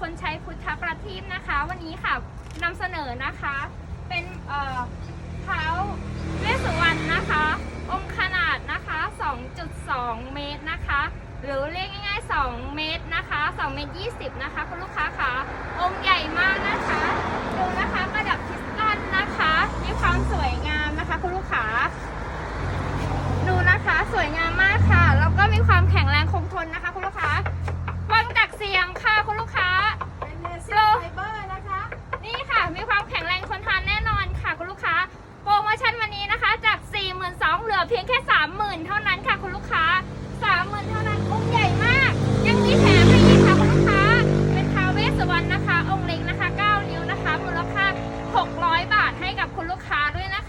มงคลชัยพุทธประทีปนะคะ วันนี้ค่ะนำเสนอนะคะ เป็นเอ่อเท้าเวสสุวรรณนะคะ องค์ขนาดนะคะ 2.2 เมตรนะคะ หรือเรียกง่ายๆ 2 เมตรนะคะ2เมตร20 นะคะ คุณลูกค้าค่ะองค์ใหญ่มากนะคะ ดูนะคะประดับคริสตัลนะคะ มีความสวยงามนะคะ คุณลูกค้า เพียงแค่ 30,000 เท่านั้นค่ะคุณลูกค้า 30,000 เท่านั้นองค์ใหญ่มาก ยังมีแถมให้อีกค่ะคุณลูกค้า เป็นท้าเวสวรรณนะคะ องค์เล็กนะคะ 9 นิ้วนะคะ มูลค่า 600 บาทให้กับคุณลูกค้าด้วยนะ